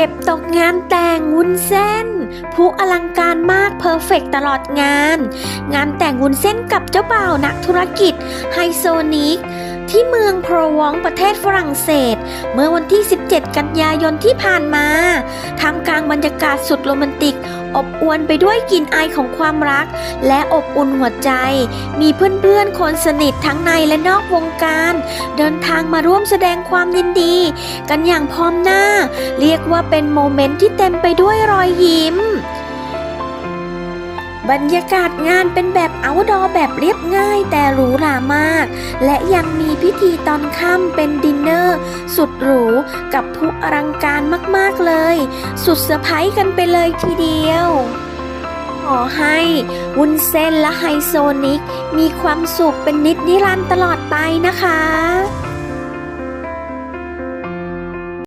เก็บตกงานแต่งวุ้นเส้นผู้อลังการมากเพอร์เฟกตลอดงาน งานแต่งวุ้นเส้นกับเจ้าบ่าวนักธุรกิจไฮโซนิกที่เมืองโพรวองประเทศฝรั่งเศส เมื่อวันที่ 17 กันยายนที่ผ่านมา บรรยากาศสุดโรแมนติก อบอวลไปด้วยกลิ่นอายของความรัก และอบอุ่นหัวใจ มีเพื่อนๆ คนสนิททั้งในและนอกวงการ เดินทางมาร่วมแสดงความยินดี กันอย่างพร้อมหน้า เรียกว่าเป็นโมเมนต์ที่เต็มไปด้วยรอยยิ้มบรรยากาศงานเป็นแบบเอาดอแบบเรียบง่ายแต่หรูหรามาก และยังมีพิธีตอนค่ำเป็นดินเนอร์ สุดหรูกับผู้อลังการมากๆเลย สุดเซอร์ไพรส์กันไปเลยทีเดียว ขอให้วุ้นเส้นและไฮโซนิก มีความสุขเป็นนิดนิรันดร์ตลอดไปนะคะ